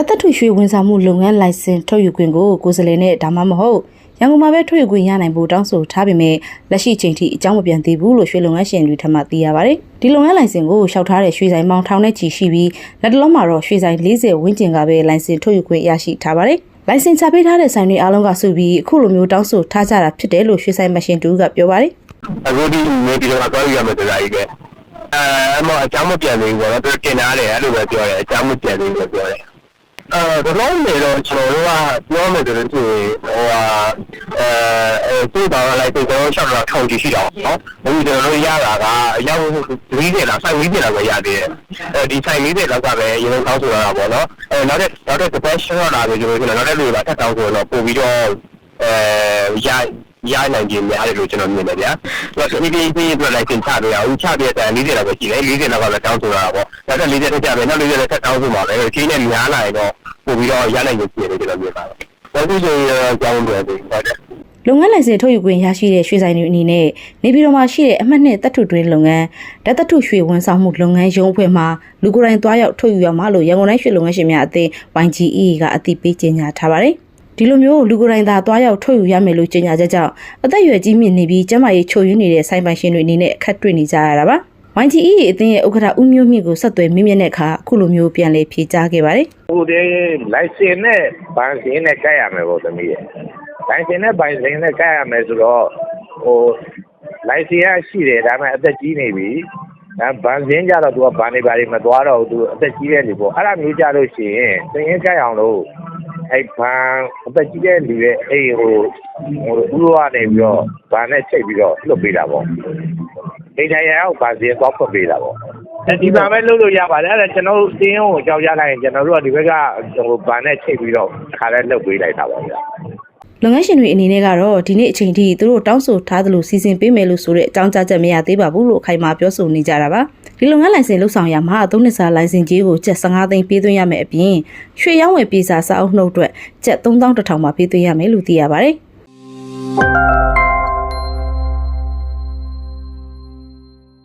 တ်သက်ထုရွှေဝန်ဆောင်မှုလုပ်ငန်းလိုင်စင်ထုတ်ယူခွင့်ကိုကိုယ်စားလှယ်နဲ့ဒါမှမဟုတ်ရန်ကုန်မှာပဲထုတ်ယူခွင့်ရနိုင်ဖို့တောင်းဆိုထားပေမဲ့လက်ရှိချိန်ထိအကြောင်းမပြန်သေးဘူးလို့ရွှေလုပ်ငန်းရှင်တွေထပ်မံသိရပါတယ်။ဒီလုပ်ငန်းလိုင်စင်ကိုလျှောက်ထားတဲ့ရွှေဆိုင်ပေါင်းထောင်နဲ့ချီရှိပြီးလက်တလုံးမှာတော့ရွှေဆိုင်40ဝန်းကျင်ကပဲလိုင်စင်ထုတ်ယူခွင့်ရရှိထားပါတယ်။လိုင်စင်ချပေးထားတဲ့ဆိုင်တွေအားလုံးကစုပြီးအခုလိုမျိုးတောင်းဆိုထားကြတာဖြစ်တယ်လို့ရွှေဆိုင်မရှင်တူကပြောပါတယ်။အခုဒီနေပြည်တော်ကသွားရမယ်ဆိုတာကြီးကအဲအမအကြောင်းမပြန်သေးဘူးပေါ့နော်သူတင်ထားတယ်အဲ့လိုပဲပြောတယ်အကြောင်းမပြန်သေးဘူးပြောတယ် အဲဘလုံးနေတော့ကျွန်တော်တို့ကပြောမယ်ဆိုလို့ရှိရင်ဟိုဟာအဲအဲသူ့တော်လိုက်သူကျွန်တော်ရှောက်တော့ထောင်ကြည့်ရှိတော့နော်အခုကျွန်တော်တို့ရတာကအရောက်40လားစိုက်40လားပဲရသေးတယ်အဲဒီစိုက်40လောက်ကပဲရေလုံးကောင်းဆိုတော့တာပေါ့နော်အဲနောက်တဲ့နောက်တဲ့ professional လာပြီကျွန်တော်တို့နောက်တဲ့လူကထပ်တောင်းဆိုတော့ပို့ပြီးတော့အဲရရနိုင်ခြင်းများတယ်လို့ကျွန်တော်မြင်တယ်ဗျာ။သူကဒီဒီဒီအတွက်လိုက်တင်ချပေးရအောင်ချပေးတဲ့40လောက်ပဲရှိတယ်40လောက်ကလည်းတောင်းဆိုတာပေါ့။ဒါက40တက်ကြပဲနောက်40တက်တောင်းဆိုမှာပဲ။ချင်းနဲ့များလာရင်တော့ ပို့ပြီးတော့ရနိုင်ခြင်းဖြစ်တယ်ကျွန်တော်မြင်ပါတယ်။ဒါဆိုရင်ကြောင်းတယ်ဟုတ်တယ်။လုပ်ငန်းလိုင်စင်ထုတ်ယူခွင့်ရရှိတဲ့ရွှေဆိုင်တွေအနေနဲ့နေပြည်တော်မှာရှိတဲ့အမှတ်နှစ်တပ်ထုတွင်းလုပ်ငန်းဓာတ်တပ်ထုရွှေဝန်ဆောင်မှုလုပ်ငန်းရုံးအဖွဲ့မှလူကိုယ်တိုင်သွားရောက်ထုတ်ယူရမှာလို့ရန်ကုန်တိုင်းရွှေလုပ်ငန်းရှင်များအသင်း YGE ကအသိပေးကြေညာထားပါတယ်။ဒီလိုမျိုးလူကိုယ်တိုင်သာသွားရောက်ထုတ်ယူရမယ်လို့ကြေညာချက်ကြောင့်အသက်အရွယ်ကြီးမြင့်နေပြီးကျန်းမာရေးချို့ယွင်းနေတဲ့ဆိုင်ပိုင်ရှင်တွေအနေနဲ့အခက်တွေ့နေကြရတာပါ။ YGE အသင်းရဲ့ဥက္ကဋ္ဌဦးမျိုးမြင့်ကိုဆက်သွယ်မိမြင့်တဲ့အခါအခုလိုမျိုးပြန်လည်ဖြေကြားခဲ့ပါတယ်။ဟိုတဲ့လိုင်စင်နဲ့ဘန်စင်နဲ့ကြိုက်ရမယ်ပေါ့သမီးရဲ့လိုင်စင်နဲ့ဘန်စင်နဲ့ကြိုက်ရမယ်ဆိုတော့ဟိုလိုင်စင်ကရှိတယ်ဒါပေမဲ့အသက်ကြီးနေပြီအဲဘန်စင်ကြတော့ तू ကဘန်နေပါလိမ့်မသွားတော့ဘူး तू အသက်ကြီးတဲ့လူပေါ့အဲ့ဒါမျိုးကြလို့ရှိရင်သင်ရင်ကြိုက်အောင်လို့အဲ့ဘန်အသက်ကြီးတဲ့လူရဲ့အဲ့ဟိုဟိုဦးရောကနေပြီးတော့ဘန်နဲ့ချိန်ပြီးတော့လွတ်ပေးတာပေါ့ ဒိတ်တိုင်းရောက်ဘန်စင်တော့ဖွင့်ပေးတာပေါ့အဲဒီမှာပဲလုပ်လို့ရပါတယ်အဲ့ဒါကျွန်တော်တို့တင်းကိုကြောက်ရလိုက်ရင်ကျွန်တော်တို့ကဒီဘက်ကဟိုဗန်နဲ့ချိန်ပြီးတော့ခါလဲလုပ်ပေးလိုက်တာပါဗျာလုပ်ငန်းရှင်တွေအနေနဲ့ကတော့ဒီနေ့အချိန်ထိသူတို့တောင်းဆိုထားသလိုစီစဉ်ပေးမယ်လို့ဆိုတဲ့အကြောင်းကြားချက်မရသေးပါဘူးလို့အခိုင်အမာပြောဆိုနေကြတာပါဒီလုပ်ငန်းလိုင်စင်လှုပ်ဆောင်ရမှာအသုံးနှစ်စာလိုင်စင်ကြီးကိုကျပ်15သိန်းပေးသွင်းရမယ်အပြင်ရွှေရောင်းဝယ်ပြေစာစာအုပ်နှုတ်အတွက်ကျပ်3000တောင်မှပေးသွင်းရမယ်လို့သိရပါတယ်